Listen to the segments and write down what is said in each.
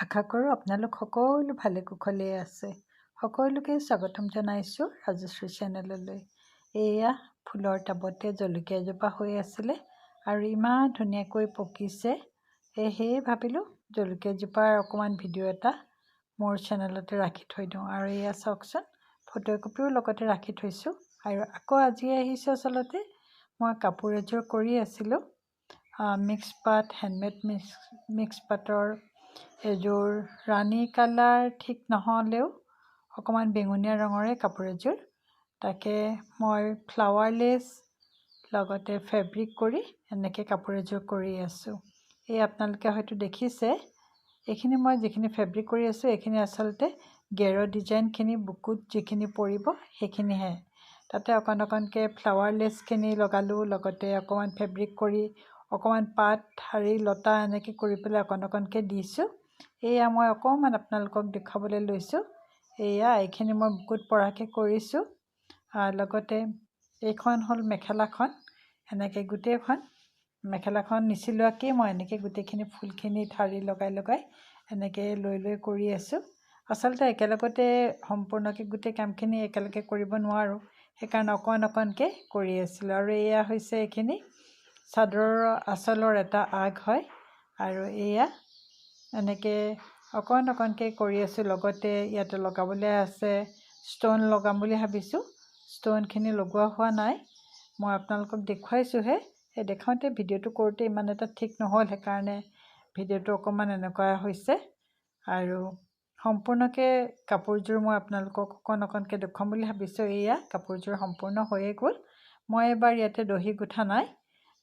আশা কৰোঁ আপোনালোক সকলো ভালে কুশলেই আছে। সকলোকে স্বাগতম জনাইছোঁ ৰাজশ্ৰী চেনেললৈ। এয়া ফুলৰ টাবতে জলকীয়া এজোপা হৈ আছিলে আৰু ইমান ধুনীয়াকৈ পকিছে। সেয়েহে ভাবিলোঁ জলকীয়াজোপাৰ অকণমান ভিডিঅ' এটা মোৰ চেনেলতে ৰাখি থৈ দিওঁ। আৰু এয়া চাওকচোন ফটো একপিও লগতে ৰাখি থৈছোঁ। আৰু আকৌ আজি আহিছোঁ আচলতে মই কাপোৰ এযোৰ কৰি আছিলোঁ মিক্স পাট হেণ্ডমেড মিক্স মিক্স পাটৰ এযোৰ ৰাণী কালাৰ ঠিক নহ'লেও অকণমান বেঙুনীয়া ৰঙৰে কাপোৰ এযোৰ। তাকে মই ফ্লাৱাৰ লেছ লগতে ফেব্ৰিক কৰি এনেকৈ কাপোৰ এযোৰ কৰি আছোঁ। এই আপোনালোকে হয়তো দেখিছে এইখিনি মই যিখিনি ফেব্ৰিক কৰি আছোঁ এইখিনি আচলতে গেৰৰ ডিজাইনখিনি বুকুত যিখিনি পৰিব সেইখিনিহে। তাতে অকণ অকণকৈ ফ্লাৱাৰ লেছখিনি লগালোঁ লগতে অকণমান ফেব্ৰিক কৰি অকণমান পাত ঠাৰি লতা এনেকৈ কৰি পেলাই অকণ অকণকৈ দিছোঁ। এয়া মই অকণমান আপোনালোকক দেখুৱাবলৈ লৈছোঁ। এয়া এইখিনি মই বুকুত পৰাকৈ কৰিছোঁ। লগতে এইখন হ'ল মেখেলাখন এনেকৈ গোটেইখন। মেখেলাখন নিচিলোৱাকৈয়ে মই এনেকৈ গোটেইখিনি ফুলখিনি ঠাৰি লগাই লগাই এনেকৈ লৈ লৈ কৰি আছোঁ। আচলতে একেলগতে সম্পূৰ্ণকৈ গোটেই কামখিনি একেলগে কৰিব নোৱাৰোঁ। সেইকাৰণে অকণ অকণকৈ কৰি আছিলোঁ। আৰু এয়া হৈছে এইখিনি চাদৰৰ আঁচলৰ এটা আগ হয় আৰু এয়া এনেকৈ অকণ অকণকৈ কৰি আছোঁ। লগতে ইয়াতে লগাবলৈ আছে ষ্ট'ন লগাম বুলি ভাবিছোঁ। ষ্ট'নখিনি লগোৱা হোৱা নাই। মই আপোনালোকক দেখুৱাইছোঁহে। সেই দেখাওঁতে ভিডিঅ'টো কৰোঁতে ইমান এটা ঠিক নহ'ল সেইকাৰণে ভিডিঅ'টো অকণমান এনেকুৱা হৈছে। আৰু সম্পূৰ্ণকৈ কাপোৰযোৰ মই আপোনালোকক অকণ অকণকৈ দেখুৱাম বুলি ভাবিছোঁ। এয়া কাপোৰযোৰ সম্পূৰ্ণ হৈয়ে গ'ল। মই এবাৰ ইয়াতে দহি গোঠা নাই।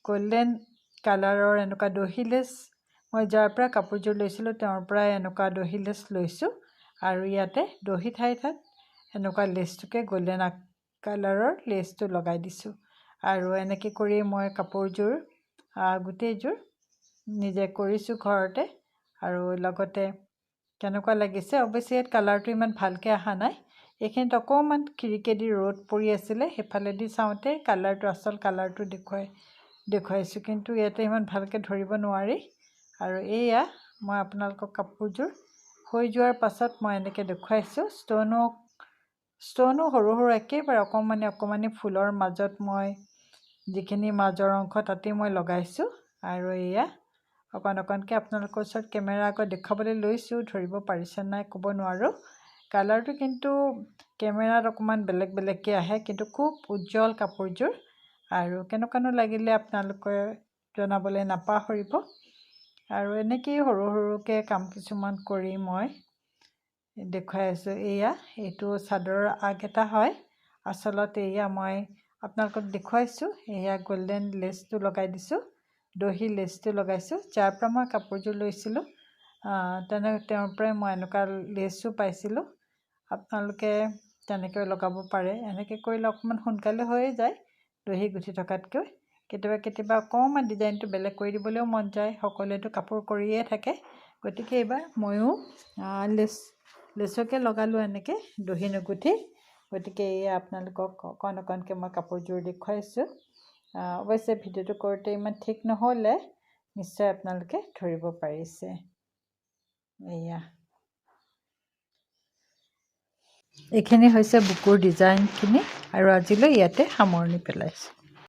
গল্ডেন কালাৰৰ এনেকুৱা দহি লেছ মই যাৰ পৰা কাপোৰযোৰ লৈছিলোঁ তেওঁৰ পৰাই এনেকুৱা দহি লেচ লৈছোঁ। আৰু ইয়াতে দহি ঠাই ঠাইত এনেকুৱা লেচটোকে গল্ডেন কালাৰৰ লেচটো লগাই দিছোঁ। আৰু এনেকৈ কৰি মই কাপোৰযোৰ গোটেইযোৰ নিজে কৰিছোঁ ঘৰতে। আৰু লগতে কেনেকুৱা লাগিছে অৱশ্যে ইয়াত কালাৰটো ইমান ভালকৈ অহা নাই। এইখিনিত অকণমান খিৰিকেদি ৰ'দ পৰি আছিলে সেইফালেদি চাওঁতে কালাৰটো আচল কালাৰটো দেখুৱাই দেখুৱাইছোঁ। কিন্তু ইয়াতে ইমান ভালকৈ ধৰিব নোৱাৰি। আৰু এয়া মই আপোনালোকক কাপোৰযোৰ হৈ যোৱাৰ পাছত মই এনেকৈ দেখুৱাইছোঁ। ষ্ট'নো ষ্ট'নো সৰু সৰু একেবাৰে অকণমানি অকণমানি ফুলৰ মাজত মই যিখিনি মাজৰ অংশ তাতেই মই লগাইছোঁ। আৰু এয়া অকণ অকণকৈ আপোনালোকৰ ওচৰত কেমেৰা আগত দেখুৱাবলৈ লৈছোঁ। ধৰিব পাৰিছে নাই ক'ব নোৱাৰোঁ। কালাৰটো কিন্তু কেমেৰাত অকণমান বেলেগ বেলেগকৈ আহে। কিন্তু খুব উজ্জ্বল কাপোৰযোৰ। আৰু কেনেকুৱানো লাগিলে আপোনালোকে জনাবলৈ নাপাহৰিব। আৰু এনেকৈয়ে সৰু সৰুকৈ কাম কিছুমান কৰি মই দেখুৱাই আছোঁ। এয়া এইটো চাদৰৰ আগ এটা হয়। আচলতে এয়া মই আপোনালোকক দেখুৱাইছোঁ। এয়া গল্ডেন লেচটো লগাই দিছোঁ। দহি লেচটো লগাইছোঁ। যাৰ পৰা মই কাপোৰযোৰ লৈছিলোঁ তেনে তেওঁৰ পৰাই মই এনেকুৱা লেচো পাইছিলোঁ। আপোনালোকে তেনেকৈ লগাব পাৰে। এনেকৈ কৰিলে অকণমান সোনকালে হৈয়ে যায়। দহি গুঠি থকাতকৈ কেতিয়াবা কেতিয়াবা অকণমান ডিজাইনটো বেলেগ কৰি দিবলৈও মন যায় সকলোৱেতো কাপোৰ কৰিয়ে থাকে। গতিকে এইবাৰ ময়ো লেচ লেচকে লগালোঁ এনেকৈ দহি নুগুঠি। গতিকে এয়া আপোনালোকক অকণ অকণকৈ মই কাপোৰযোৰ দেখুৱাইছোঁ। অৱশ্যে ভিডিঅ'টো কৰোঁতে ইমান ঠিক নহ'লে নিশ্চয় আপোনালোকে ধৰিব পাৰিছে। এয়া এইখিনি হৈছে বুকুৰ ডিজাইনখিনি আৰু আজিলৈ ইয়াতে সামৰণি পেলাইছোঁ।